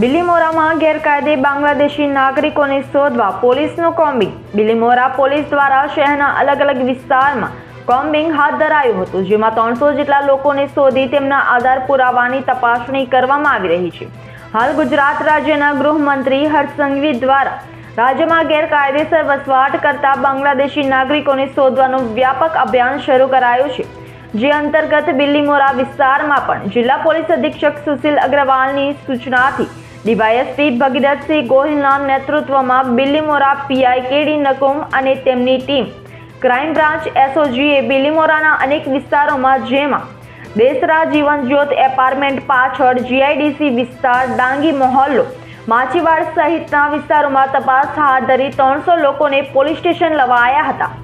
બિલીમોરામાં ગેરકાયદે બાંગ્લાદેશી નાગરિકોને શોધવા પોલીસનું કોમ્બિંગ. બિલીમોરા પોલીસ દ્વારા શહેરના અલગ અલગ વિસ્તારમાં કોમ્બિંગ હાથ ધરાયું હતું, જેમાં ત્રણસો જેટલા લોકોને શોધી તેમના આધાર પુરાવાની તપાસણી કરવામાં આવી રહી છે. હાલ ગુજરાત રાજ્યના ગૃહમંત્રી હર્ષસંઘવી દ્વારા રાજ્યમાં ગેરકાયદેસર વસવાટ કરતા બાંગ્લાદેશી નાગરિકોને શોધવાનું વ્યાપક અભિયાન શરૂ કરાયું છે. જે અંતર્ગત બિલ્લીમોરા વિસ્તારમાં પણ જિલ્લા પોલીસ અધિક્ષક સુશીલ અગ્રવાલની સૂચનાથી ડીવાયએસપી ભગીરથસિંહ ગોહિલના નેતૃત્વમાં બિલ્લીમોરા પીઆઈ કેડી નકુમ અને તેમની ટીમ ક્રાઇમ બ્રાન્ચ એસઓજીએ બિલીમોરાના અનેક વિસ્તારોમાં જેમાં દેસરા જીવન જ્યોત એપાર્ટમેન્ટ પાછળ જીઆઈડીસી વિસ્તાર, ડાંગી મહોલ્લો, માછીવાડ સહિતના વિસ્તારોમાં તપાસ હાથ ધરી ત્રણસો લોકોને પોલીસ સ્ટેશન લવાયા હતા.